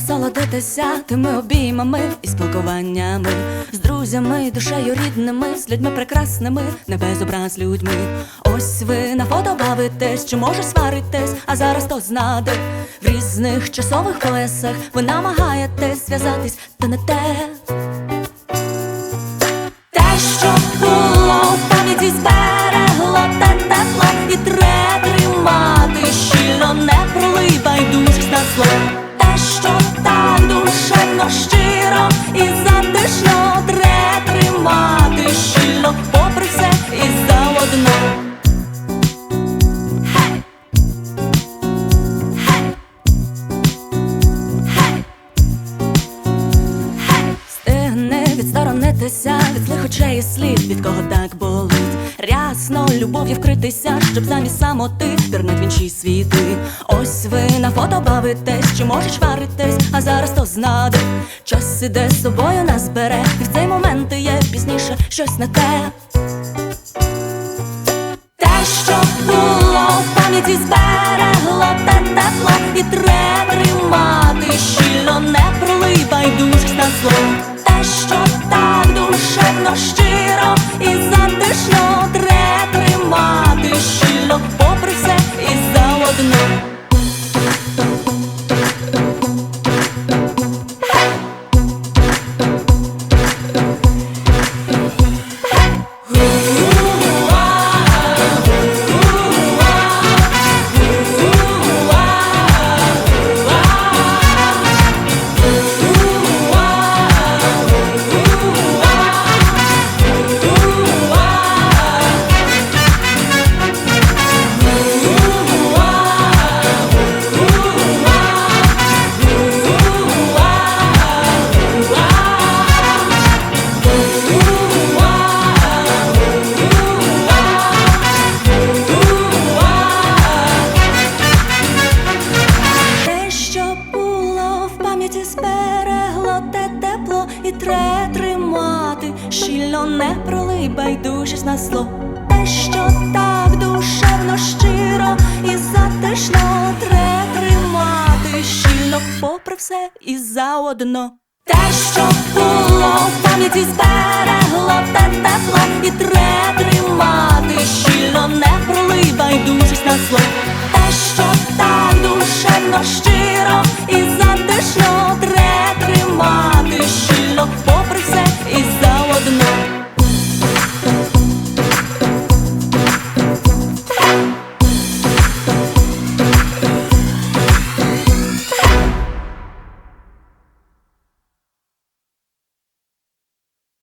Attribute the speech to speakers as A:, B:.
A: насолодитися тими обіймами і спілкуваннями з друзями, душею рідними, з людьми прекрасними, не без образ людьми. Ось ви на фото бавитесь, чи може сваритесь, а зараз то знати в різних часових поясах ви намагаєтесь зв'язатись, та не те. Щиро і затишно треба тримати щільно, попри все і заодно. Хей! Хей! Хей! Відсторонитися від злих очей і слід, від кого так болить. Рясно любов'ю вкритися, щоб замість самоти пірнуть в інші світи. Ось ви на фото бавитесь, чи може чваритесь, а зараз то знаде. Час іде з собою нас бере, і в цей момент є пізніше щось не те. Те, що було в пам'яті зберегло те тепло і треба тримати щільно не пролий байдужість на зло Те, що так душевно щиро і затишно зберегло те тепло і тре тримати, щільно не пролий байдужість на зло. Те, що так душевно щиро і затишно тре тримати, щільно попри все і заодно. Те, що було в пам'яті зберегло те тепло і тре тримати, щільно не пролий байдужість на зло. Те, що так душевно щиро